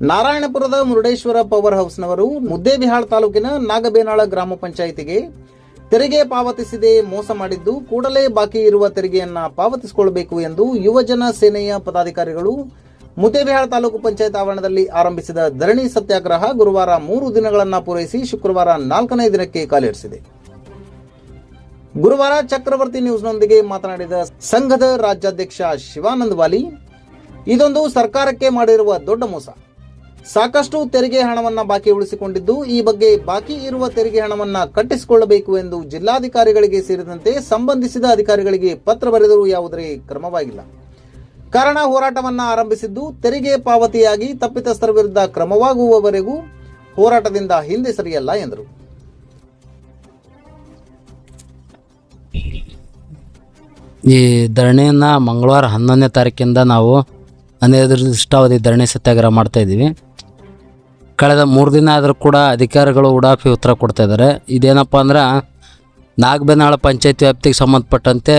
ನಾರಾಯಣಪುರದ Murudeshwar power ಹೌಸ್ನವರು ಮುದ್ದೇಬಿಹಾಳ್ ತಾಲೂಕಿನ ನಾಗಬೇನಾಳ ಗ್ರಾಮ ಪಂಚಾಯಿತಿಗೆ ತೆರಿಗೆ ಪಾವತಿಸಿದೆ ಮೋಸ ಮಾಡಿದ್ದು ಕೂಡಲೇ ಬಾಕಿ ಇರುವ ತೆರಿಗೆಯನ್ನ ಪಾವತಿಸಿಕೊಳ್ಳಬೇಕು ಎಂದು ಯುವಜನ ಸೇನೆಯ ಪದಾಧಿಕಾರಿಗಳು ಮುದ್ದೇಬಿಹಾಳ್ ತಾಲೂಕು ಪಂಚಾಯತ್ ಆವರಣದಲ್ಲಿ ಆರಂಭಿಸಿದ ಧರಣಿ ಸತ್ಯಾಗ್ರಹ ಗುರುವಾರ ಮೂರು ದಿನಗಳನ್ನು ಪೂರೈಸಿ ಶುಕ್ರವಾರ ನಾಲ್ಕನೇ ದಿನಕ್ಕೆ ಕಾಲಿರಿಸಿದೆ. ಗುರುವಾರ ಚಕ್ರವರ್ತಿ ನ್ಯೂಸ್ನೊಂದಿಗೆ ಮಾತನಾಡಿದ ಸಂಘದ ರಾಜ್ಯಾಧ್ಯಕ್ಷ ಶಿವಾನಂದ ವಾಲಿ, ಇದೊಂದು ಸರ್ಕಾರಕ್ಕೆ ಮಾಡಿರುವ ದೊಡ್ಡ ಮೋಸ. ಸಾಕಷ್ಟು ತೆರಿಗೆ ಹಣವನ್ನ ಬಾಕಿ ಉಳಿಸಿಕೊಂಡಿದ್ದು, ಈ ಬಗ್ಗೆ ಬಾಕಿ ಇರುವ ತೆರಿಗೆ ಹಣವನ್ನ ಕಟ್ಟಿಸಿಕೊಳ್ಳಬೇಕು ಎಂದು ಜಿಲ್ಲಾಧಿಕಾರಿಗಳಿಗೆ ಸೇರಿದಂತೆ ಸಂಬಂಧಿಸಿದ ಅಧಿಕಾರಿಗಳಿಗೆ ಪತ್ರ ಬರೆದರೂ ಯಾವುದೇ ಕ್ರಮವಾಗಿಲ್ಲ. ಕಾರಣ ಹೋರಾಟವನ್ನ ಆರಂಭಿಸಿದ್ದು, ತೆರಿಗೆ ಪಾವತಿಯಾಗಿ ತಪ್ಪಿತಸ್ಥರ ವಿರುದ್ಧ ಕ್ರಮವಾಗುವವರೆಗೂ ಹೋರಾಟದಿಂದ ಹಿಂದೆ ಸರಿಯಲ್ಲ ಎಂದರು. ಈ ಧರಣಿಯನ್ನು ಮಂಗಳವಾರ ಹನ್ನೊಂದನೇ ತಾರೀಕಿಂದ ನಾವು ಅನಿರ್ದಿಷ್ಟಾವಧಿ ಧರಣಿ ಸತ್ಯಾಗ್ರಹ ಮಾಡ್ತಾ ಇದ್ದೀವಿ. ಕಳೆದ ಮೂರು ದಿನ ಆದರೂ ಕೂಡ ಅಧಿಕಾರಿಗಳು ಉಡಾಫಿ ಉತ್ತರ ಕೊಡ್ತಾ ಇದ್ದಾರೆ. ಇದೇನಪ್ಪ ಅಂದ್ರೆ ನಾಗಬೆನಾಳ ಪಂಚಾಯತ್ ವ್ಯಾಪ್ತಿಗೆ ಸಂಬಂಧಪಟ್ಟಂತೆ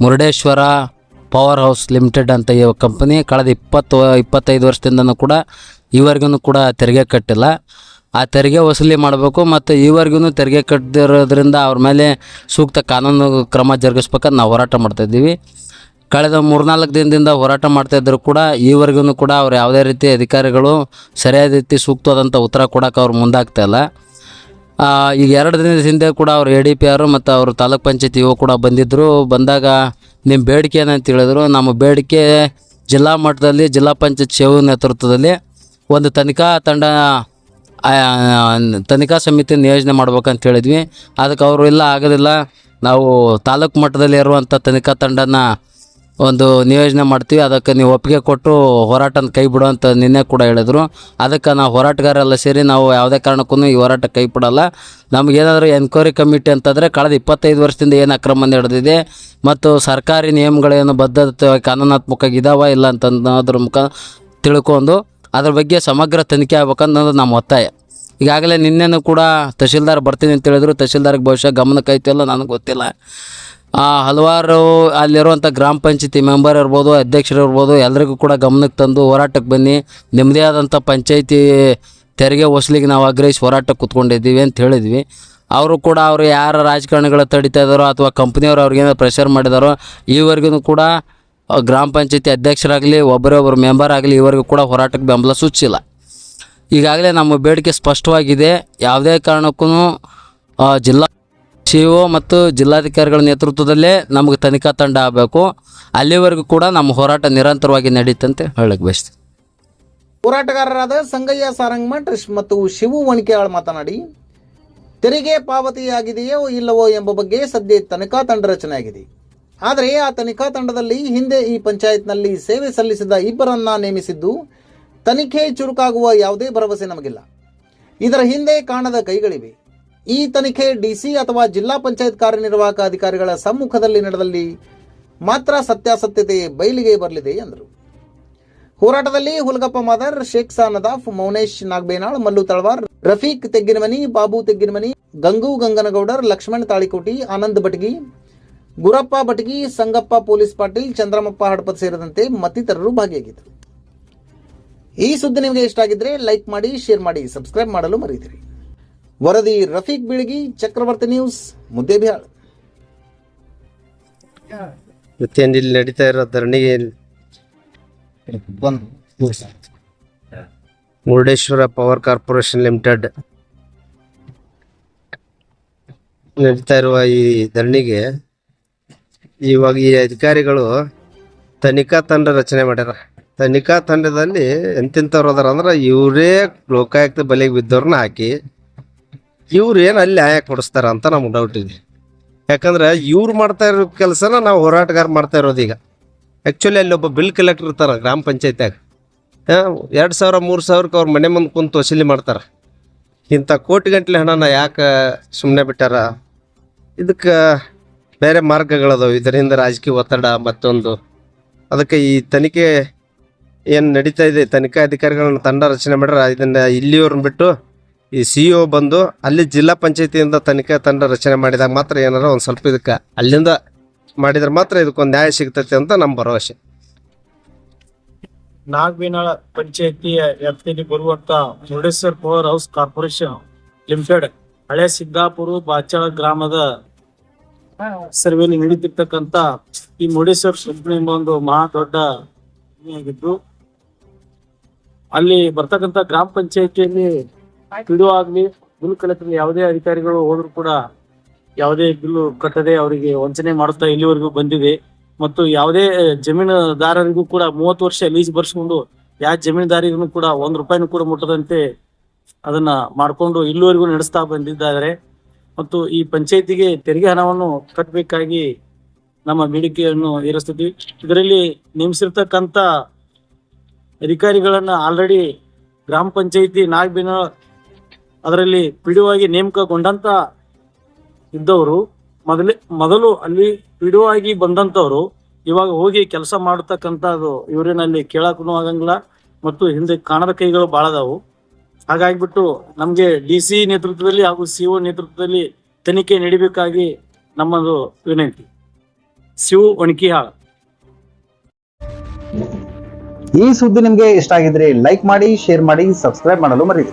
ಮುರುಡೇಶ್ವರ ಪವರ್ ಹೌಸ್ ಲಿಮಿಟೆಡ್ ಅಂತ ಈ ಕಂಪನಿ ಕಳೆದ ಇಪ್ಪತ್ತು, ಇಪ್ಪತ್ತೈದು ವರ್ಷದಿಂದನೂ ಕೂಡ ಈವರೆಗೂ ಕೂಡ ತೆರಿಗೆ ಕಟ್ಟಿಲ್ಲ. ಆ ತೆರಿಗೆ ವಸೂಲಿ ಮಾಡಬೇಕು ಮತ್ತು ಈವರೆಗೂ ತೆರಿಗೆ ಕಟ್ಟದಿರೋದ್ರಿಂದ ಅವ್ರ ಮೇಲೆ ಸೂಕ್ತ ಕಾನೂನು ಕ್ರಮ ಜರುಗಿಸ್ಬೇಕಂತ ನಾವು ಹೋರಾಟ ಮಾಡ್ತಾಯಿದ್ದೀವಿ ಕಳೆದ ಮೂರ್ನಾಲ್ಕು ದಿನದಿಂದ ಹೋರಾಟ ಮಾಡ್ತಾ ಇದ್ದರೂ ಕೂಡ ಈವರೆಗೂ ಕೂಡ ಅವ್ರು ಯಾವುದೇ ರೀತಿ ಅಧಿಕಾರಿಗಳು ಸರಿಯಾದ ರೀತಿ ಸೂಕ್ತವಾದಂಥ ಉತ್ತರ ಕೊಡೋಕೆ ಅವ್ರು ಮುಂದಾಗ್ತಾ ಇಲ್ಲ. ಈಗ ಎರಡು ದಿನದ ಹಿಂದೆ ಕೂಡ ಅವ್ರು ಎ ಡಿ ಪಿ ಆರು ಮತ್ತು ಅವರು ತಾಲೂಕ್ ಪಂಚಾಯತ್ ಇವು ಕೂಡ ಬಂದಿದ್ದರು. ಬಂದಾಗ ನಿಮ್ಮ ಬೇಡಿಕೆ ಏನಂತ ಹೇಳಿದ್ರು, ನಮ್ಮ ಬೇಡಿಕೆ ಜಿಲ್ಲಾ ಮಟ್ಟದಲ್ಲಿ, ಜಿಲ್ಲಾ ಪಂಚಾಯತ್ ಸೇವೆ ನೇತೃತ್ವದಲ್ಲಿ ಒಂದು ತನಿಖಾ ತಂಡ ತನಿಖಾ ಸಮಿತಿ ನಿಯೋಜನೆ ಮಾಡ್ಬೇಕಂತ ಹೇಳಿದ್ವಿ. ಅದಕ್ಕೆ ಅವರು ಇಲ್ಲ, ಆಗೋದಿಲ್ಲ. ನಾವು ತಾಲೂಕು ಮಟ್ಟದಲ್ಲಿ ಇರುವಂಥ ತನಿಖಾ ತಂಡನ ಒಂದು ನಿಯೋಜನೆ ಮಾಡ್ತೀವಿ. ಅದಕ್ಕೆ ನೀವು ಒಪ್ಪಿಗೆ ಕೊಟ್ಟು ಹೋರಾಟನ ಕೈ ಬಿಡು ಅಂತ ನಿನ್ನೆ ಕೂಡ ಹೇಳಿದರು. ಅದಕ್ಕೆ ನಾವು ಹೋರಾಟಗಾರರೆಲ್ಲ ಸೇರಿ ನಾವು ಯಾವುದೇ ಕಾರಣಕ್ಕೂ ಈ ಹೋರಾಟ ಕೈ ಬಿಡಲ್ಲ. ನಮಗೇನಾದರೂ ಎನ್ಕ್ವೈರಿ ಕಮಿಟಿ ಅಂತಂದರೆ ಕಳೆದ ಇಪ್ಪತ್ತೈದು ವರ್ಷದಿಂದ ಏನು ಅಕ್ರಮ ನಡೆದಿದೆ ಮತ್ತು ಸರ್ಕಾರಿ ನಿಯಮಗಳೇನು ಬದ್ಧತೆ ಕಾನೂನಾತ್ಮಕವಾಗಿ ಇದಾವ ಇಲ್ಲ ಅಂತಂದ್ರ ಮುಖ ತಿಳ್ಕೊಂಡು ಅದ್ರ ಬಗ್ಗೆ ಸಮಗ್ರ ತನಿಖೆ ಆಗ್ಬೇಕಂತಂದ್ರೆ ನಮ್ಮ ಒತ್ತಾಯ. ಈಗಾಗಲೇ ನಿನ್ನೆನೂ ಕೂಡ ತಹಶೀಲ್ದಾರ್ ಬರ್ತೀನಿ ಅಂತ ಹೇಳಿದ್ರು. ತಹಶೀಲ್ದಾರ್ಗೆ ಬಹುಶಃ ಗಮನಕ್ಕೆ ಐತಿಲ್ಲ ನನಗೆ ಗೊತ್ತಿಲ್ಲ. ಹಲವಾರು ಅಲ್ಲಿರುವಂಥ ಗ್ರಾಮ ಪಂಚಾಯತಿ ಮೆಂಬರ್ ಇರ್ಬೋದು, ಅಧ್ಯಕ್ಷರು ಇರ್ಬೋದು ಎಲ್ಲರಿಗೂ ಕೂಡ ಗಮನಕ್ಕೆ ತಂದು ಹೋರಾಟಕ್ಕೆ ಬನ್ನಿ. ನಿಮ್ಮದೇ ಆದಂಥ ಪಂಚಾಯತಿ ತೆರಿಗೆ ವಸೂಲಿಗೆ ನಾವು ಆಗ್ರಹಿಸಿ ಹೋರಾಟಕ್ಕೆ ಕೂತ್ಕೊಂಡಿದ್ದೀವಿ ಅಂತ ಹೇಳಿದ್ವಿ. ಅವರು ಕೂಡ ಅವರು ಯಾರ ರಾಜಕಾರಣಿಗಳ ತಡಿತಾ ಇದ್ದಾರೋ ಅಥವಾ ಕಂಪ್ನಿಯವರು ಅವ್ರಿಗೇನೋ ಪ್ರೆಷರ್ ಮಾಡಿದಾರೋ, ಈವರೆಗೂ ಕೂಡ ಗ್ರಾಮ ಪಂಚಾಯತಿ ಅಧ್ಯಕ್ಷರಾಗಲಿ ಒಬ್ಬರೇ ಒಬ್ಬರು ಮೆಂಬರ್ ಆಗಲಿ, ಈವರೆಗೂ ಕೂಡ ಹೋರಾಟಕ್ಕೆ ಬೆಂಬಲ ಸೂಚಿಸಿಲ್ಲ. ಈಗಾಗಲೇ ನಮ್ಮ ಬೇಡಿಕೆ ಸ್ಪಷ್ಟವಾಗಿದೆ. ಯಾವುದೇ ಕಾರಣಕ್ಕೂ ಜಿಲ್ಲಾ ಸಿ ಒ ಮತ್ತು ಜಿಲ್ಲಾಧಿಕಾರಿಗಳ ನೇತೃತ್ವದಲ್ಲೇ ನಮಗೆ ತನಿಖಾ ತಂಡ ಆಗಬೇಕು. ಅಲ್ಲಿವರೆಗೂ ಕೂಡ ನಮ್ಮ ಹೋರಾಟ ನಿರಂತರವಾಗಿ ನಡೀತಂತೆ ಹೇಳಕ್ಕೆ ಬಯಸ್ತೀನಿ. ಹೋರಾಟಗಾರರಾದ ಸಂಗಯ್ಯ ಸಾರಂಗಮಠ್ ಮತ್ತು ಶಿವು ವಣಿಕೆಯಾಳ್ ಮಾತನಾಡಿ, ತೆರಿಗೆ ಪಾವತಿಯಾಗಿದೆಯೋ ಇಲ್ಲವೋ ಎಂಬ ಬಗ್ಗೆ ಸದ್ಯ ತನಿಖಾ ತಂಡ ರಚನೆಯಾಗಿದೆ ಆದರೆ ಆ ತನಿಖಾ ತಂಡದಲ್ಲಿ ಹಿಂದೆ ಈ ಪಂಚಾಯತ್ನಲ್ಲಿ ಸೇವೆ ಸಲ್ಲಿಸಿದ ಇಬ್ಬರನ್ನ ನೇಮಿಸಿದ್ದು, ತನಿಖೆ ಚುರುಕಾಗುವ ಯಾವುದೇ ಭರವಸೆ ನಮಗಿಲ್ಲ. ಇದರ ಹಿಂದೆ ಕಾಣದ ಕೈಗಳಿವೆ. ಈ ತನಿಖೆ ಡಿಸಿ ಅಥವಾ ಜಿಲ್ಲಾ ಪಂಚಾಯತ್ ಕಾರ್ಯನಿರ್ವಾಹಕ ಅಧಿಕಾರಿಗಳ ಸಮ್ಮುಖದಲ್ಲಿ ನಡೆದಲ್ಲಿ ಮಾತ್ರ ಸತ್ಯಾಸತ್ಯತೆ ಬಯಲಿಗೆ ಬರಲಿದೆ ಎಂದರು. ಹೋರಾಟದಲ್ಲಿ ಹುಲಗಪ್ಪ ಮಾದರ್, ಶೇಖ್ ಸಾ ನದಾಫ್ ಮೌನೇಶ್ ನಾಗಬೇನಾಳ್, ಮಲ್ಲು ತಳವಾರ್, ರಫೀಕ್ ತೆಗ್ಗಿನಮನಿ, ಬಾಬು ತೆಗ್ಗಿನಮನಿ, ಗಂಗು ಗಂಗನಗೌಡರ್, ಲಕ್ಷ್ಮಣ್ ತಾಳಿಕೋಟಿ, ಆನಂದ್ ಬಟಗಿ ಗುರಪ್ಪ ಬಟಗಿ ಸಂಗಪ್ಪ ಪೊಲೀಸ್ ಪಾಟೀಲ್, ಚಂದ್ರಮಪ್ಪ ಹಡಪದ್ ಸೇರಿದಂತೆ ಮತ್ತಿತರರು ಭಾಗಿಯಾಗಿದ್ದರು. ಈ ಸುದ್ದಿ ನಿಮಗೆ ಇಷ್ಟ ಆಗಿದ್ರೆ ಲೈಕ್ ಮಾಡಿ, ಶೇರ್ ಮಾಡಿ, ಸಬ್ಸ್ಕ್ರೈಬ್ ಮಾಡಲು ಮರೆಯದಿರಿ ವರದಿ ರಫೀಕ್ ಬೀಳಗಿ ಚಕ್ರವರ್ತಿ ನ್ಯೂಸ್ ಮುದ್ದೇಬಿಹಾಳ್ ಮತ್ತೇನು ಇಲ್ಲಿ ನಡೀತಾ ಇರೋ ಧರಣಿಗೆ ಮುರುಡೇಶ್ವರ ಪವರ್ ಕಾರ್ಪೊರೇಷನ್ ಲಿಮಿಟೆಡ್. ನಡೀತಾ ಇರುವ ಈ ಧರಣಿಗೆ ಇವಾಗ ಈ ಅಧಿಕಾರಿಗಳು ತನಿಖಾ ತಂಡ ರಚನೆ ಮಾಡ್ಯಾರ. ತನಿಖಾ ತಂಡದಲ್ಲಿ ಎಂತೆಂಥವ್ರು ಅದಾರ ಅಂದ್ರೆ ಇವರೇ ಲೋಕಾಯುಕ್ತ ಬಲೆಗೆ ಬಿದ್ದವ್ರನ್ನ ಹಾಕಿ ಇವ್ರು ಏನು ಅಲ್ಲಿ ನ್ಯಾಯ ಕೊಡಿಸ್ತಾರ ಅಂತ ನಮ್ಗೆ ಡೌಟ್ ಇದೆ. ಯಾಕಂದ್ರೆ ಇವ್ರು ಮಾಡ್ತಾ ಇರೋ ಕೆಲಸನ ನಾವು ಹೋರಾಟಗಾರ ಮಾಡ್ತಾ ಇರೋದು ಈಗ. ಆ್ಯಕ್ಚುಲಿ ಅಲ್ಲಿ ಒಬ್ಬ ಬಿಲ್ ಕಲೆಕ್ಟರ್ ಇರ್ತಾರೆ ಗ್ರಾಮ ಪಂಚಾಯತ್ಯಾಗ. ಎರಡು ಸಾವಿರ, ಮೂರು ಸಾವಿರಕ್ಕೆ ಅವ್ರ ಮನೆ ಮುಂದೆ ಕುಂತು ವಸೂಲಿ ಮಾಡ್ತಾರೆ. ಇಂಥ ಕೋಟಿ ಗಂಟ್ಲೆ ಹಣನ ಯಾಕೆ ಸುಮ್ಮನೆ ಬಿಟ್ಟಾರ? ಇದಕ್ಕೆ ಬೇರೆ ಮಾರ್ಗಗಳದಾವು ಇದರಿಂದ ರಾಜಕೀಯ ಒತ್ತಡ ಮತ್ತೊಂದು. ಅದಕ್ಕೆ ಈ ತನಿಖೆ ಏನು ನಡೀತಾ ಇದೆ? ತನಿಖಾ ಅಧಿಕಾರಿಗಳನ್ನ ತಂಡ ರಚನೆ ಮಾಡ್ಯಾರ. ಇದನ್ನು ಇಲ್ಲಿಯವ್ರನ್ನ ಬಿಟ್ಟು ಈ ಸಿ ಒ ಬಂದು ಅಲ್ಲಿ ಜಿಲ್ಲಾ ಪಂಚಾಯತಿಯಿಂದ ತನಿಖೆ ತಂಡ ರಚನೆ ಮಾಡಿದಾಗ ಮಾತ್ರ ಏನಾರ ಒಂದು ಸ್ವಲ್ಪ ಇದಕ್ಕೆ ಅಲ್ಲಿಂದ ಮಾಡಿದ್ರೆ ಮಾತ್ರ ಇದಕ್ಕೊಂದು ನ್ಯಾಯ ಸಿಗ್ತೈತೆ ಅಂತ ನಮ್ಮ ಭರವಸೆ. ನಾಗಬೇನಾಳ ಪಂಚಾಯತಿಯ ವ್ಯಾಪ್ತಿಯಲ್ಲಿ ಬರುವಂತ Murudeshwar power house corporation limited ಹಳೆ ಸಿದ್ದಾಪುರ ಬಾಚಾಳ ಗ್ರಾಮದ ಸರ್ವೇಲಿ ನಡೀತಿರ್ತಕ್ಕಂತ ಈ ಮುರುಡೇಶ್ವರ್ ಕಂಪನಿ ಎಂಬ ಒಂದು ಮಹಾ ದೊಡ್ಡ ಆಗಿದ್ದು ಅಲ್ಲಿ ಬರ್ತಕ್ಕಂತ ಗ್ರಾಮ ಪಂಚಾಯತಿಯಲ್ಲಿ ಪಿಡಿಒ ಆಗ್ಲಿ, ಬಿಲ್ ಕಲೆಕ್ಟರ್ ಯಾವುದೇ ಅಧಿಕಾರಿಗಳು ಹೋದ್ರು ಕೂಡ ಯಾವುದೇ ಬಿಲ್ಲು ಕಟ್ಟದೆ ಅವರಿಗೆ ವಂಚನೆ ಮಾಡುತ್ತಾ ಇಲ್ಲಿವರೆಗೂ ಬಂದಿದೆ. ಮತ್ತು ಯಾವುದೇ ಜಮೀನುದಾರರಿಗೂ ಕೂಡ ಮೂವತ್ತು ವರ್ಷ ಲೀಸ್ ಬರ್ಸ್ಕೊಂಡು, ಯಾವ ಜಮೀನುದಾರಿಗೂ ಕೂಡ ಒಂದ್ ರೂಪಾಯಿನೂ ಕೂಡ ಮುಟ್ಟದಂತೆ ಅದನ್ನ ಮಾಡ್ಕೊಂಡು ಇಲ್ಲಿವರೆಗೂ ನಡೆಸ್ತಾ ಬಂದಿದ್ದಾರೆ. ಮತ್ತು ಈ ಪಂಚಾಯತಿಗೆ ತೆರಿಗೆ ಹಣವನ್ನು ಕಟ್ಟಬೇಕಾಗಿ ನಮ್ಮ ಬೇಡಿಕೆಯನ್ನು ಏರಿಸ್ತಿದ್ವಿ. ಇದರಲ್ಲಿ ನೇಮಿಸಿರ್ತಕ್ಕಂಥ ಅಧಿಕಾರಿಗಳನ್ನ ಆಲ್ರೆಡಿ ಗ್ರಾಮ ಪಂಚಾಯತಿ ನಾಗಬಿನ ಅದರಲ್ಲಿ ಪಿಡಿಒ ನೇಮಕಗೊಂಡಂತ ಇದ್ದವರು, ಮೊದಲೇ, ಮೊದಲು ಅಲ್ಲಿ ಪಿಡಿಒ ಆಗಿ ಬಂದಂತವ್ರು, ಇವಾಗ ಹೋಗಿ ಕೆಲಸ ಮಾಡತಕ್ಕಂಥದ್ದು ಇವರಿನಲ್ಲಿ ಕೇಳಕ್ಕೂ ಆಗಂಗಿಲ್ಲ ಮತ್ತು ಹಿಂದೆ ಕಾಣದ ಕೈಗಳು ಭಾಳ ಅದಾವು. ಹಾಗಾಗಿಬಿಟ್ಟು ನಮಗೆ ಡಿ ಸಿ ನೇತೃತ್ವದಲ್ಲಿ ಹಾಗೂ ಸಿ ಒ ನೇತೃತ್ವದಲ್ಲಿ ತನಿಖೆ ನಡಿಬೇಕಾಗಿ ನಮ್ಮದು ವಿನಂತಿ. ಶಿವು ಒಣಕಿಹಾಳ್. ಈ ಸುದ್ದಿ ನಿಮ್ಗೆ ಇಷ್ಟ ಆಗಿದ್ರೆ ಲೈಕ್ ಮಾಡಿ ಶೇರ್ ಮಾಡಿ ಸಬ್ಸ್ಕ್ರೈಬ್ ಮಾಡಲು ಮರಿರಿ